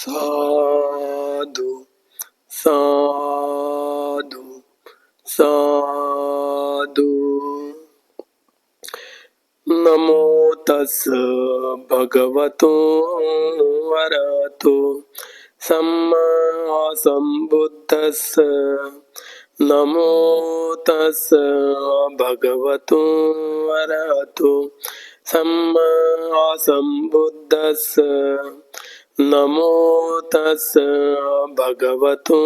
සාදු සාදු සාදු නමෝ තස් භගවතෝ වරතෝ සම්මා සම්බුද්දස්ස නමෝ තස් භගවතු වරහතු සම්මා සම්බුද්දස්ස सम्बुद्धस्स नमो तस् भगवतो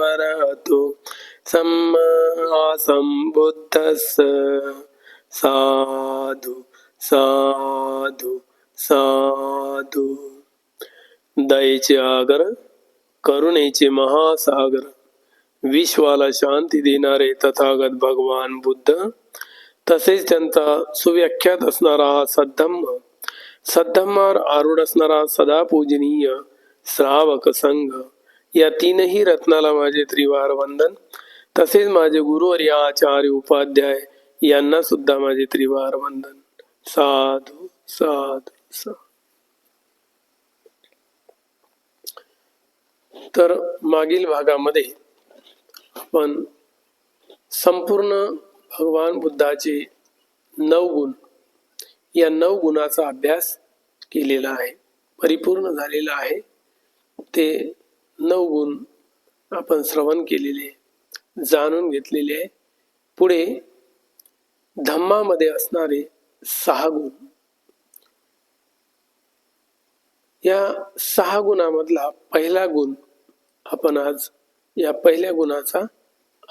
वरतो सम्मा सम्बुद्धस्स साधु साधु साधु दयेचे आगर करुणेचे महासागर विश्वाला शांती देणारे तथागत भगवान बुद्ध तसेच त्यांचा सुव्याख्यात असणारा हा सद्धम्म सद्धम्मावर आरूढ असणारा सदा पूजनीय श्रावक संघ. या तीनही रत्नाला माझे त्रिवार वंदन. तसेच माझे गुरुवर्य आचार्य उपाध्याय यांना सुद्धा माझे त्रिवार वंदन. साधू साधू साधू तर मागील भागामध्ये आपण संपूर्ण भगवान बुद्धाचे नऊ गुण. या नऊ गुणाचा अभ्यास केलेलं आहे परिपूर्ण झालेला आहे. ते नऊ गुण आपण श्रवण केलेले जाणून घेतलेले आहे. पुढे धम्मामध्ये असणारे सहा गुण. या सहा गुणामधला पहिला गुण आपण आज या पहिल्या गुणाचा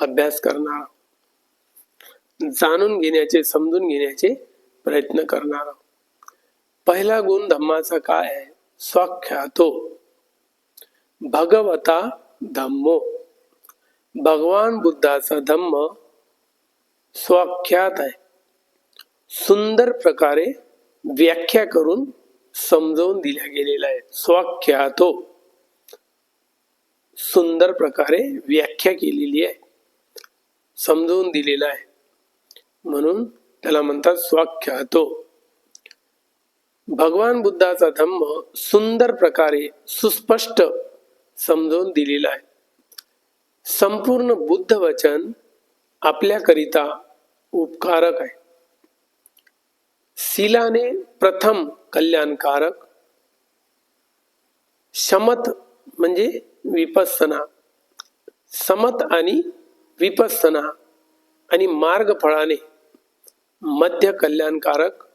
अभ्यास करणार आहोत. जाणून घेण्याचे समजून घेण्याचे प्रयत्न करणार आहोत. पहिला गुण धम्माचा काय आहे? स्वाख्यातो. भगवता धम्मो. भगवान बुद्धाचा धम्म स्वाख्यात आहे. सुंदर प्रकारे व्याख्या करून समजवून दिल्या गेलेला आहे स्वाख्यातो. सुंदर प्रकारे व्याख्या केलेली आहे. समजवून दिलेला आहे. म्हणून त्याला म्हणतात स्वाख्यातो. भगवान बुद्धाचा धम्म सुंदर प्रकारे सुस्पष्ट समजवून दिलेला आहे. संपूर्ण बुद्ध वचन आपल्याकरिता उपकारक आहे. शिलाने प्रथम कल्याणकारक शमत म्हणजे विपसना समत आणि विपसना आणि मार्ग फळाने मध्य कल्याणकारक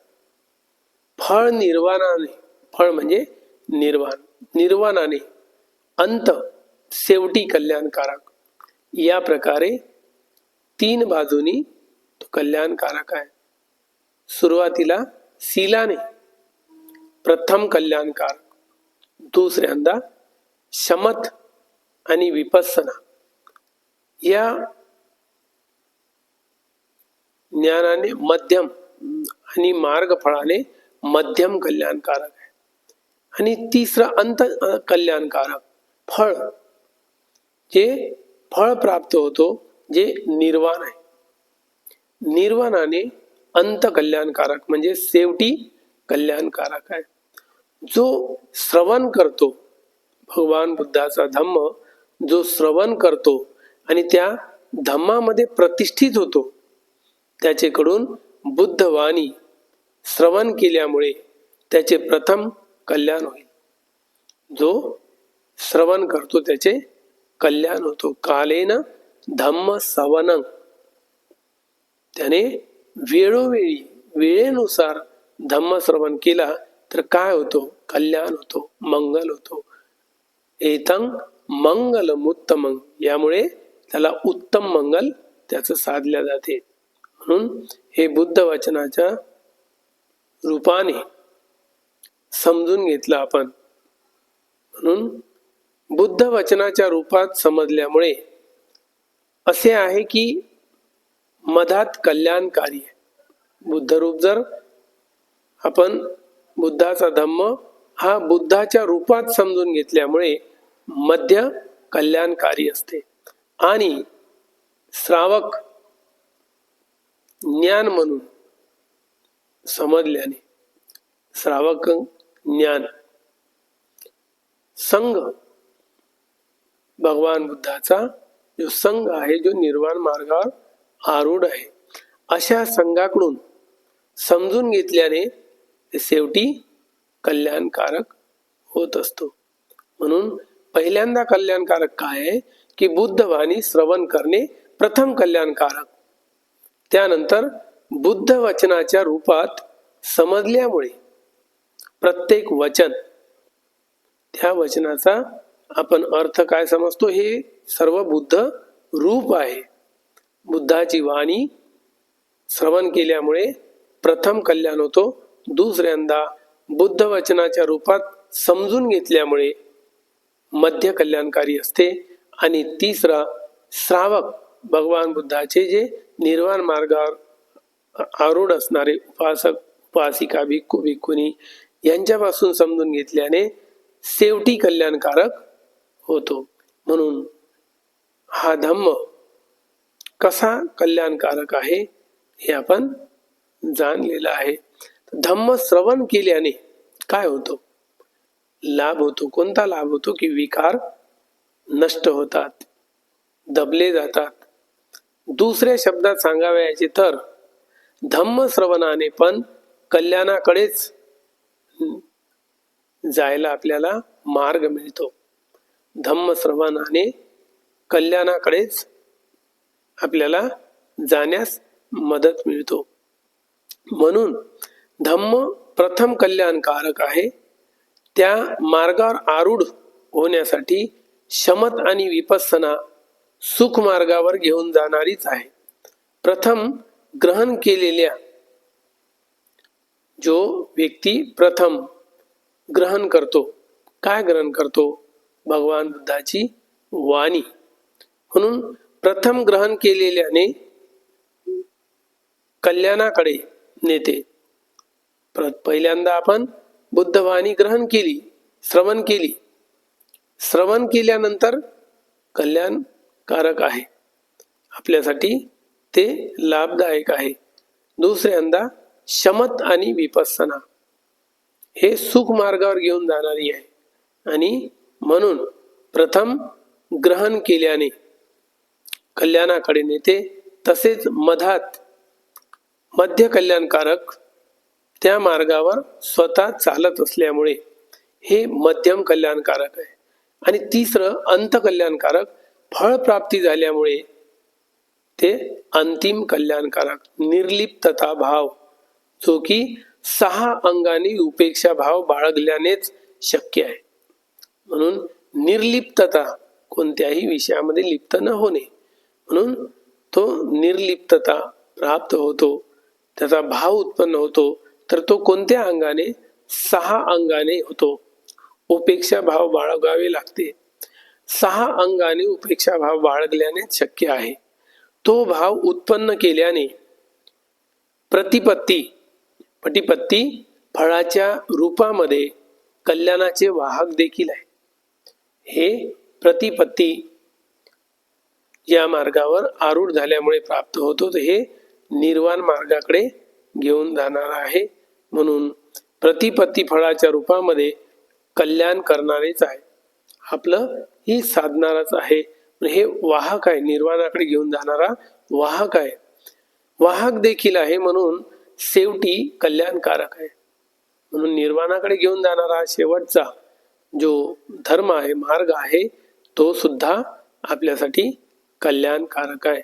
फळ निर्वाणाने फळ म्हणजे निर्वाण निर्वाणाने अंत शेवटी कल्याणकारक. या प्रकारे तीन बाजूनी तो कल्याणकारक आहे. सुरुवातीला शिलाने प्रथम कल्याणकारक दुसऱ्यांदा शमत आणि विपसना. या ज्ञानाने मध्यम आणि मार्गफळाने मध्यम कल्याणकारक आहे आणि तिसरं अंत कल्याणकारक फळ जे फळ प्राप्त होतो जे निर्वाण आहे। निर्वाणाने अंत कल्याणकारक म्हणजे शेवटी कल्याणकारक आहे। जो श्रवण करतो भगवान बुद्धाचा धम्म जो श्रवण करतो आणि त्या धम्मामध्ये प्रतिष्ठित होतो त्याचेकडून बुद्धवाणी श्रवण केल्यामुळे त्याचे प्रथम कल्याण होईल. जो श्रवण करतो त्याचे कल्याण होतो. कालेन धम्म सवन त्याने वेळोवेळी वेळेनुसार धम्म श्रवण केला तर काय होतो? कल्याण होतो मंगल होतो. एतंग मंगल उत्तमंग यामुळे त्याला उत्तम मंगल त्याचं साधल्या जाते. म्हणून हे बुद्ध वचनाच्या रूपाने समजून घेतलं आपण. म्हणून बुद्ध वचनाच्या रूपात समजल्यामुळे असे आहे की मधात कल्याणकारी बुद्ध रूप जर आपण बुद्धाचा धम्म हा बुद्धाच्या रूपात समजून घेतल्यामुळे मध्य कल्याणकारी असते. आणि श्रावक ज्ञान म्हणून समजल्याने. श्रावक ज्ञान. संघ. भगवान बुद्धाचा जो संघ आहे जो निर्वाण मार्गावर आरूढ आहे. अशा संघाकडून समजून घेतल्याने ते शेवटी कल्याणकारक होत असतो. म्हणून पहिल्यांदा कल्याणकारक काय आहे? की बुद्ध वाणी श्रवण करणे प्रथम कल्याणकारक. त्यानंतर बुद्ध वचनाच्या रूपात समजल्यामुळे प्रत्येक वचन त्या वचनाचा आपण अर्थ काय समजतो? हे सर्व बुद्ध रूप आहे. बुद्धाची वाणी श्रवण केल्यामुळे प्रथम कल्याण होतो. दुसऱ्यांदा बुद्ध वचनाच्या रूपात समजून घेतल्यामुळे मध्य कल्याणकारी असते. आणि तिसरा श्रावक भगवान बुद्धाचे जे निर्वाण मार्गावर आरूढ असणारे उपासक उपासिका भिक्खू भिक्खुनी यांच्यापासून समजून घेतल्याने शेवटी कल्याणकारक होतो. म्हणून हा धम्म कसा कल्याणकारक आहे हे आपण जाणलेलं आहे. धम्म श्रवण केल्याने काय होतो? लाभ होतो. कोणता लाभ होतो? की विकार नष्ट होतात दबले जातात. दुसऱ्या शब्दात सांगावयाचे तर धम्म श्रवणाने पण कल्याणाकडेच जायला आपल्याला मार्ग मिळतो. धम्म श्रवणाने कल्याणाकडेच आपल्याला जाण्यास मदत मिळतो. म्हणून धम्म प्रथम कल्याणकारक आहे. त्या मार्गावर आरूढ होण्यासाठी शमत आणि विपसना सुख मार्गावर घेऊन जाणारीच आहे. प्रथम ग्रहण केलेल्या जो व्यक्ती प्रथम ग्रहण करतो काय ग्रहण करतो? भगवान बुद्धाची वाणी. म्हणून प्रथम ग्रहण केलेल्याने कल्याणाकडे नेते. पहिल्यांदा आपण बुद्धवाणी ग्रहण केली श्रवण केली. श्रवण केल्यानंतर कल्याणकारक आहे. आपल्यासाठी ते लाभदायक आहे. दुसऱ्यांदा शमत आणि विपसना. हे सुख मार्गावर घेऊन जाणारी आहे. आणि म्हणून प्रथम ग्रहण केल्याने कल्याणाकडे नेते तसेच मधात मध्य कल्याणकारक त्या मार्गावर स्वतः चालत असल्यामुळे हे मध्यम कल्याणकारक आहे. आणि तिसरं अंत कल्याणकारक फळ प्राप्ती झाल्यामुळे ते अंतिम कल्याणकारक निर्लिप्तता भाव जो की सहा अंगाने उपेक्षा भाव बाळगल्यानेच शक्य आहे. म्हणून निर्लिप्तता कोणत्याही विषयामध्ये लिप्त न होणे म्हणून तो निर्लिप्तता प्राप्त होतो त्याचा भाव उत्पन्न होतो तर तो कोणत्या अंगाने? सहा अंगाने होतो. उपेक्षा भाव बाळगावे लागते. सहा अंगाने उपेक्षा भाव बाळगल्याने शक्य आहे. तो भाव उत्पन्न केल्याने प्रतिपत्ती पटिपत्ती फळाच्या रूपामध्ये कल्याणाचे वाहक देखील आहे. हे प्रतिपत्ती या मार्गावर आरूढ झाल्यामुळे प्राप्त होतो हे निर्वाण मार्गाकडे घेऊन जाणार आहे. म्हणून प्रतिपत्ती फळाच्या रूपामध्ये कल्याण करणारेच आहे. आपलं ही साधणारच आहे. हे वाहक आहे निर्वाणाकडे घेऊन जाणारा वाहक आहे. वाहक देखील आहे म्हणून शेवटी कल्याणकारक आहे. म्हणून निर्वाणाकडे घेऊन जाणारा शेवटचा जो धर्म आहे मार्ग आहे तो सुद्धा आपल्यासाठी कल्याणकारक आहे.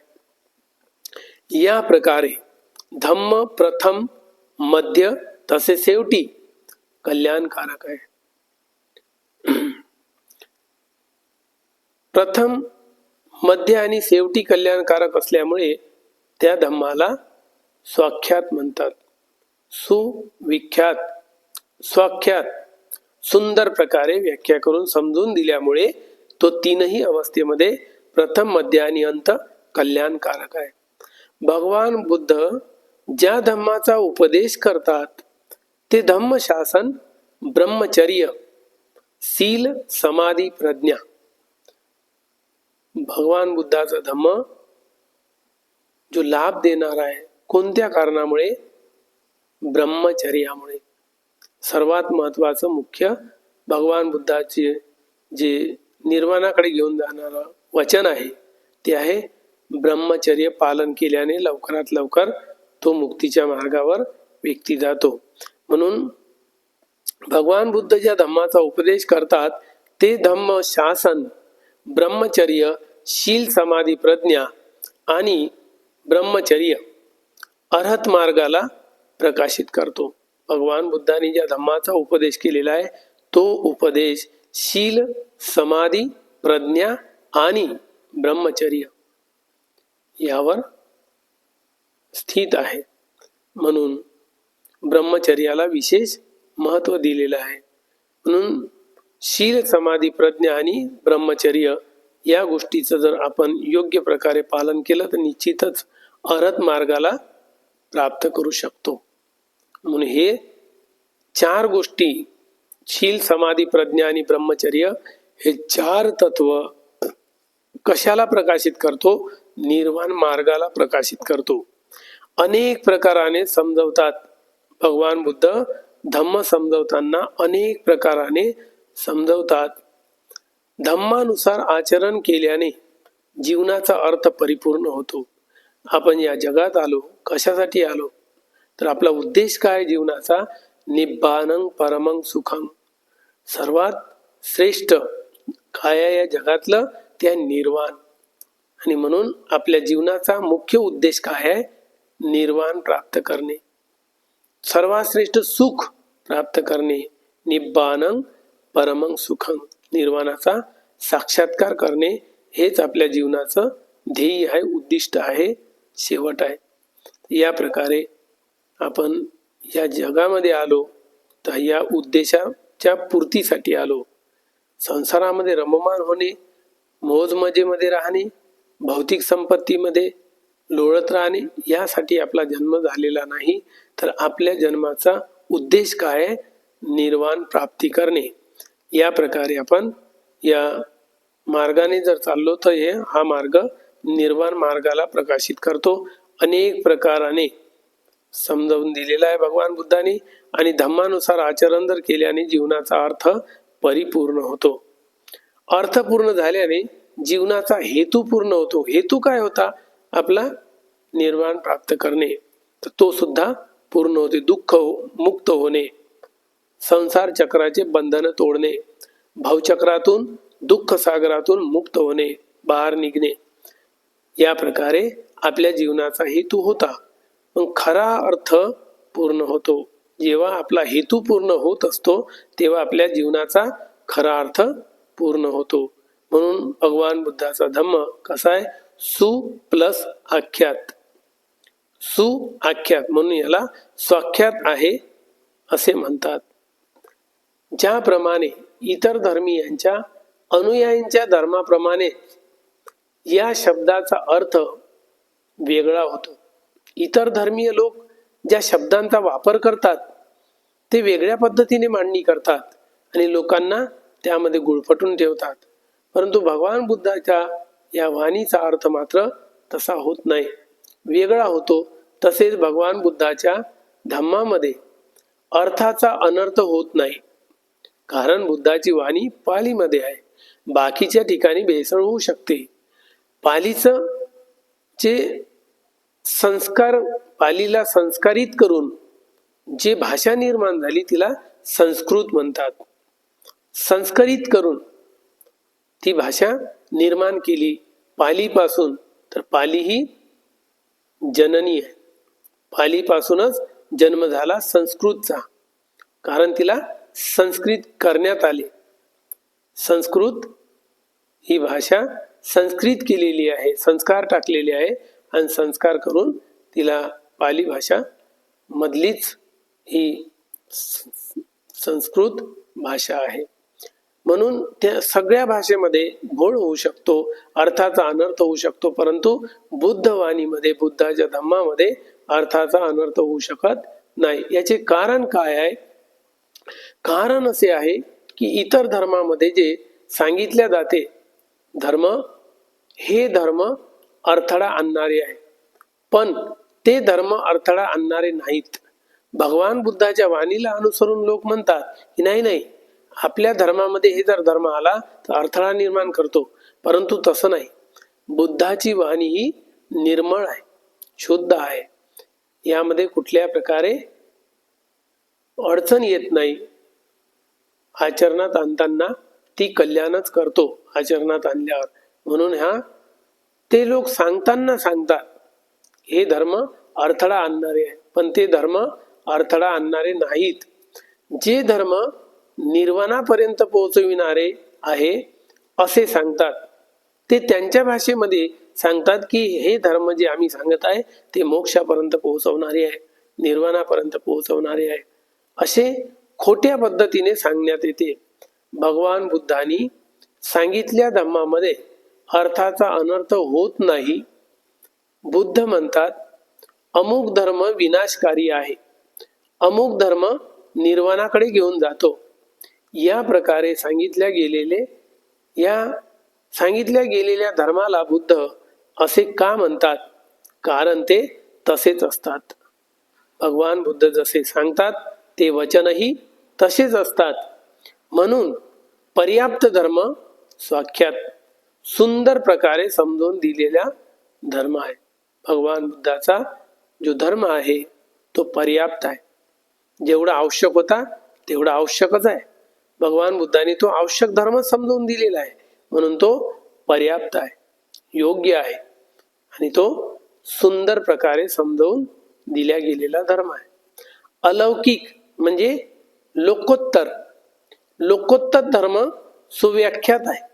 या प्रकारे धम्म प्रथम मध्य तसे शेवटी कल्याणकारक आहे. प्रथम मध्य आणि शेवटी कल्याणकारक असल्यामुळे त्या धम्माला स्वाख्यात म्हणतात. सुविख्यात. स्वाख्यात. सुंदर प्रकारे व्याख्या करून समजून दिल्यामुळे तो तीनही अवस्थेमध्ये प्रथम मध्य आणि अंत कल्याणकारक आहे. भगवान बुद्ध ज्या धम्माचा उपदेश करतात ते धम्म शासन ब्रह्मचर्य सील समाधी प्रज्ञा. भगवान बुद्धाचा धम्म जो लाभ देणार आहे कोणत्या कारणामुळे? ब्रह्मचर्यामुळे. सर्वात महत्वाचं मुख्य भगवान बुद्धाचे जे निर्वाणाकडे घेऊन जाणारं वचन आहे ते आहे ब्रह्मचर्य पालन केल्याने लवकरात लवकर तो मुक्तीच्या मार्गावर व्यक्ती जातो. म्हणून भगवान बुद्ध ज्या धम्माचा उपदेश करतात ते धम्म शासन ब्रह्मचर्य शील समाधी प्रज्ञा आणि ब्रह्मचर्य अर्हत मार्गाला प्रकाशित करतो. भगवान बुद्धांनी ज्या धम्माचा उपदेश केलेला आहे तो उपदेश शील समाधी प्रज्ञा आणि ब्रह्मचर्य यावर स्थित आहे. म्हणून ब्रह्मचर्याला विशेष महत्त्व दिलेलं आहे. म्हणून शील समाधी प्रज्ञा आणि ब्रह्मचर्य या गोष्टीचं जर आपण योग्य प्रकारे पालन केलं तर निश्चितच अरत मार्गाला प्राप्त करू शकतो. म्हणून हे चार गोष्टी शील समाधी प्रज्ञा आणि ब्रह्मचर्य हे चार तत्व कशाला प्रकाशित करतो? निर्वाण मार्गाला प्रकाशित करतो. अनेक प्रकाराने समजवतात भगवान बुद्ध धम्म समजवताना अनेक प्रकाराने समजवतात. धम्मानुसार आचरण केल्याने जीवनाचा अर्थ परिपूर्ण होतो. आपण या जगात आलो कशासाठी आलो? तर आपला उद्देश काय जीवनाचा? निब्बानंग परमंग सुखम सर्वात श्रेष्ठ काय आहे या जगातलं? त्या निर्वाण. आणि म्हणून आपल्या जीवनाचा मुख्य उद्देश काय आहे? निर्वाण प्राप्त करणे. सर्वात श्रेष्ठ सुख प्राप्त करणे. निब्बानंग परमंग सुखंग निर्वाणाचा साक्षात्कार करणे हेच आपल्या जीवनाचं ध्येय आहे उद्दिष्ट आहे शेवट आहे. या प्रकारे आपण या जगामध्ये आलो तर या उद्देशाच्या पूर्तीसाठी आलो. संसारामध्ये रममान होणे मोजमजेमध्ये राहणे भौतिक संपत्तीमध्ये लोळत राहणे यासाठी आपला जन्म झालेला नाही तर आपल्या जन्माचा उद्देश काय आहे? निर्वाण प्राप्ती करणे. या प्रकारे आपण या मार्गाने जर चाललो तर हे हा मार्ग निर्वाण मार्गाला प्रकाशित करतो. अनेक प्रकाराने समजावून दिलेला आहे भगवान बुद्धाने आणि धम्मानुसार आचरण जर केल्याने जीवनाचा अर्थ परिपूर्ण होतो. अर्थ पूर्ण झाल्याने जीवनाचा हेतू पूर्ण होतो. हेतू काय होता? आपला निर्वाण प्राप्त करणे. तर तो सुद्धा पूर्ण होते. दुःख मुक्त होणे. संसार चक्राचे बंधन तोडणे भावचक्रातून दुःख सागरातून मुक्त होणे बाहेर निघणे. या प्रकारे आपल्या जीवनाचा हेतू होता. मग खरा अर्थ पूर्ण होतो. जेव्हा आपला हेतू पूर्ण होत असतो तेव्हा आपल्या जीवनाचा खरा अर्थ पूर्ण होतो. म्हणून भगवान बुद्धाचा धम्म कसा आहे? सु प्लस आख्यात. सु आख्यात म्हणून याला स्वाख्यात आहे असे म्हणतात. ज्याप्रमाणे इतर धर्मीयांच्या अनुयायांच्या धर्माप्रमाणे या शब्दाचा अर्थ वेगळा होतो. इतर धर्मीय लोक ज्या शब्दांचा वापर करतात ते वेगळ्या पद्धतीने मांडणी करतात आणि लोकांना त्यामध्ये गुळफटून ठेवतात. परंतु भगवान बुद्धाच्या या वाणीचा अर्थ मात्र तसा होत नाही. वेगळा होतो तसेच भगवान बुद्धाच्या धम्मामध्ये अर्थाचा अनर्थ होत नाही. कारण बुद्धाची वाणी पालीमध्ये आहे. बाकीच्या ठिकाणी भेसळ होऊ शकते. पालीचं जे संस्कार पालीला संस्कारित करून जे भाषा निर्माण झाली तिला संस्कृत म्हणतात. संस्कारित करून ती भाषा निर्माण केली. पालीपासून तर पाली ही जननी आहे. पालीपासूनच जन्म झाला संस्कृतचा. कारण तिला संस्कृत करण्यात आले. संस्कृत ही भाषा संस्कृत केलेली आहे संस्कार टाकलेले आहे आणि संस्कार करून तिला पाली भाषा मधलीच ही संस्कृत भाषा आहे. म्हणून त्या सगळ्या भाषेमध्ये घोळ होऊ शकतो अर्थाचा अनर्थ होऊ शकतो परंतु बुद्धवाणीमध्ये बुद्धाच्या धम्मामध्ये अर्थाचा अनर्थ होऊ शकत नाही. याचे कारण काय आहे? कारण असे आहे की इतर धर्मामध्ये जे सांगितल्या जाते धर्म हे धर्म अडथळा आणणारे आहे पण ते धर्म अडथळा आणणारे नाहीत. भगवान बुद्धाच्या वाणीला अनुसरून लोक म्हणतात की नाही नाही आपल्या धर्मामध्ये हे जर धर्म आला तर अडथळा निर्माण करतो परंतु तसं नाही. बुद्धाची वाणी ही निर्मळ आहे शुद्ध आहे. यामध्ये कुठल्या प्रकारे अडचण येत नाही. आचरणात आणताना ती कल्याणच करतो आचरणात आणल्यावर. म्हणून ह्या ते लोक सांगताना सांगतात. हे धर्म अडथळा आणणारे आहे पण ते धर्म अडथळा आणणारे नाहीत. जे धर्म निर्वाणापर्यंत पोहोचविणारे आहे असे सांगतात. ते त्यांच्या भाषेमध्ये सांगतात की हे धर्म जे आम्ही सांगत आहे ते मोक्षापर्यंत पोहोचवणारे आहे निर्वाणापर्यंत पोहोचवणारे आहे असे खोट्या पद्धतीने सांगण्यात येते. भगवान बुद्धांनी सांगितल्या धम्मामध्ये अर्थाचा अनर्थ होत नाही. बुद्ध म्हणतात अमुक धर्म विनाशकारी आहे. अमुक धर्म निर्वाणाकडे घेऊन जातो. या प्रकारे सांगितल्या गेलेले या सांगितल्या गेलेल्या धर्माला बुद्ध असे का म्हणतात? कारण ते तसेच असतात. भगवान बुद्ध जसे सांगतात ते वचनही तसेच असतात. म्हणून पर्याप्त धर्म स्वाख्यात सुंदर प्रकारे समजून दिलेला धर्म आहे. भगवान बुद्धाचा जो धर्म आहे तो पर्याप्त आहे. जेवढा आवश्यक होता तेवढा आवश्यकच आहे. भगवान बुद्धाने तो आवश्यक धर्म समजून दिलेला आहे. म्हणून तो पर्याप्त आहे योग्य आहे. आणि तो सुंदर प्रकारे समजावून दिल्या गेलेला धर्म आहे. अलौकिक म्हणजे लोकोत्तर. लोकोत्तर धर्म सुव्याख्यात आहे.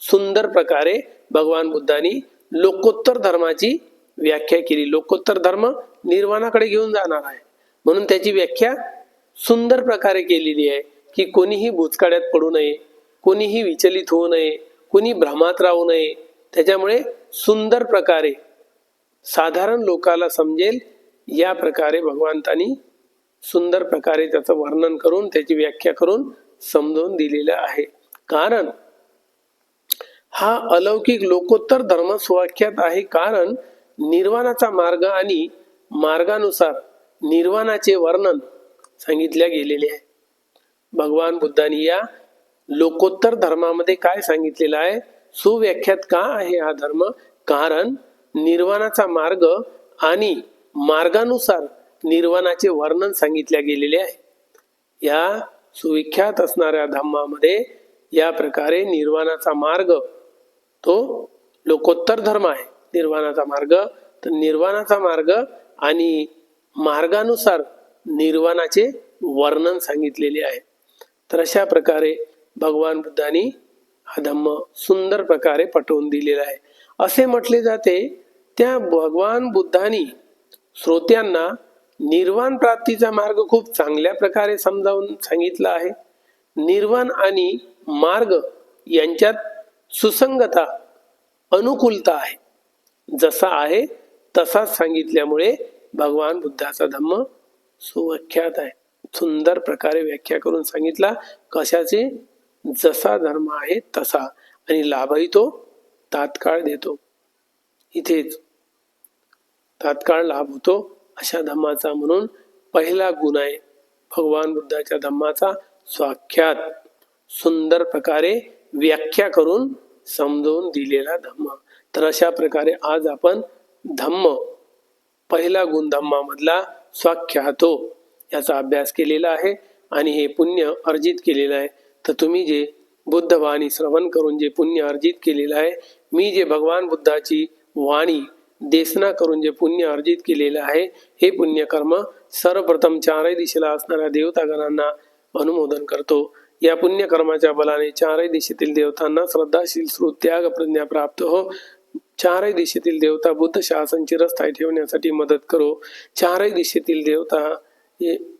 सुंदर प्रकारे भगवान बुद्धांनी लोकोत्तर धर्माची व्याख्या केली. लोकोत्तर धर्म निर्वाणाकडे घेऊन जाणार आहे. म्हणून त्याची व्याख्या सुंदर प्रकारे केलेली आहे की कोणीही भूतकाळ्यात पडू नये कोणीही विचलित होऊ नये कोणी भ्रमात राहू नये. त्याच्यामुळे सुंदर प्रकारे साधारण लोकाला समजेल या प्रकारे भगवंतानी सुंदर प्रकारे त्याचं वर्णन करून त्याची व्याख्या करून समजवून दिलेलं आहे. कारण हा अलौकिक लोकोत्तर धर्म सुवाख्यात आहे. कारण निर्वाणाचा मार्ग आणि मार्गानुसार निर्वाणाचे वर्णन सांगितल्या गेलेले आहे. भगवान बुद्धांनी या लोकोत्तर धर्मामध्ये काय सांगितलेलं आहे? सुव्याख्यात का आहे हा धर्म? कारण निर्वाणाचा मार्ग आणि मार्गानुसार निर्वाणाचे वर्णन सांगितल्या गेलेले आहे. या सुविख्यात असणाऱ्या धम्मामध्ये या प्रकारे निर्वाणाचा मार्ग तो लोकोत्तर धर्म आहे. निर्वाणाचा मार्ग तर निर्वाणाचा मार्ग आणि मार्गानुसार निर्वाणाचे वर्णन सांगितलेले आहे. तर अशा प्रकारे भगवान बुद्धांनी हा धम्म सुंदर प्रकारे पटवून दिलेला आहे. असे म्हटले जाते त्या भगवान बुद्धांनी श्रोत्यांना निर्वाण प्राप्तीचा मार्ग खूप चांगल्या प्रकारे समजावून सांगितला आहे. निर्वाण आणि मार्ग यांच्यात सुसंगता अनुकूलता आहे. जसा आहे तसाच सांगितल्यामुळे भगवान बुद्धाचा धम्म सुव्याख्यात आहे. सुंदर प्रकारे व्याख्या करून सांगितला कशाचे? जसा धर्म आहे तसा. आणि लाभही तो तात्काळ देतो. इथेच तात्काळ लाभ होतो. अशा धम्माचा म्हणून पहिला गुण आहे भगवान बुद्धाच्या धम्माचा स्वाख्यात. सुंदर प्रकारे व्याख्या करून समजवून दिलेला धम्म. तर अशा प्रकारे आज आपण धम्म पहिला गुण धम्मामधला स्वाख्यातो याचा अभ्यास केलेला आहे आणि हे पुण्य अर्जित केलेलं आहे. तर तुम्ही जे बुद्ध वाणी श्रवण करून जे पुण्य अर्जित केलेलं आहे मी जे भगवान बुद्धाची वाणी देसना करून जे पुण्य अर्जित केलेलं आहे हे पुण्यकर्म सर्वप्रथम चारही दिशेला असणाऱ्या देवतागणांना अनुमोदन करतो. या पुण्यकर्माच्या बलाने चारही दिशेतील देवतांना श्रद्धाशील श्रुत त्याग प्रज्ञा प्राप्त हो. चारही दिशेतील देवता बुद्ध शासन चिरस्थायी ठेवण्यासाठी मदत करो. चारही दिशेतील देवता हे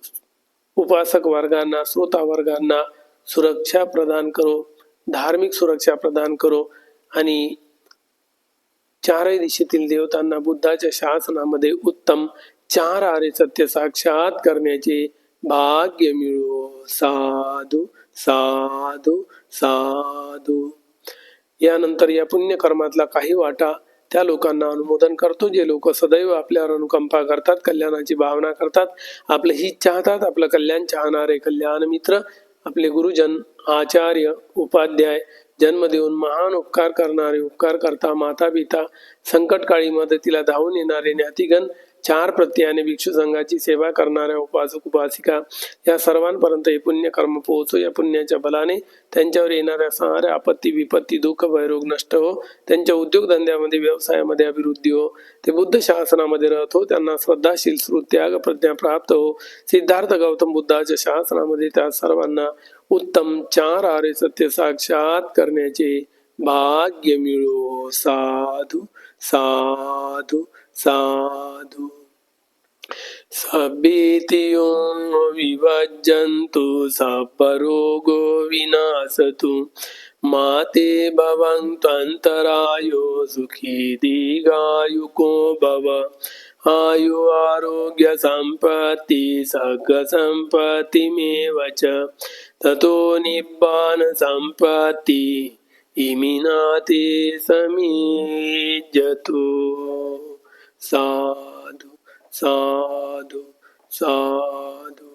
उपासक वर्गांना श्रोता वर्गांना सुरक्षा प्रदान करो. धार्मिक सुरक्षा प्रदान करो. आणि चारही दिशेतील देवतांना बुद्धाच्या शासनामध्ये उत्तम चार आरे सत्य साक्षात करण्याचे भाग्य मिळो. साधू साधू साधू. यानंतर या पुण्यकर्मातला काही वाटा त्या लोकांना अनुमोदन करतो जे लोक सदैव आपल्यावर अनुकंपा करतात कल्याणाची भावना करतात. आपलं हित चाहतात आपलं कल्याण चाहणारे कल्याण मित्र आपले गुरुजन आचार्य उपाध्याय जन्म देऊन महान उपकार करणारे उपकार करता माता पिता संकटकाळी मदतीला धावून येणारे ज्ञातिगण चार प्रत्ययाने भिक्षू संघाची सेवा करणाऱ्या उपासक उपासिका या सर्वांपर्यंत हे पुण्य कर्म पोहोचो. या पुण्याच्या बलाने त्यांच्यावर येणाऱ्या साऱ्या आपत्ती विपत्ती दुःख भयरोग नष्ट हो. त्यांच्या उद्योगधंद्यामध्ये व्यवसायामध्ये अभिवृद्धी हो. ते बुद्ध शासनामध्ये राहत हो. त्यांना श्रद्धाशील श्रुत्याग प्रज्ञा प्राप्त हो. सिद्धार्थ गौतम बुद्धाच्या शासनामध्ये त्या सर्वांना उत्तम चार आरे सत्य साक्षात करण्याचे भाग्य मिळो. साधू साधू साधू. सभेतियो विभजन्तु सपरोगो विनाशतु माते भवन्त्वन्तरायो सुखी दीर्घायुको भव. आयु आरोग्य सम्पत्ति सगसम्पत्तिमेव च। ततो निब्बान सम्पत्ति इमिनाते समीजतु। साधु साधु साधु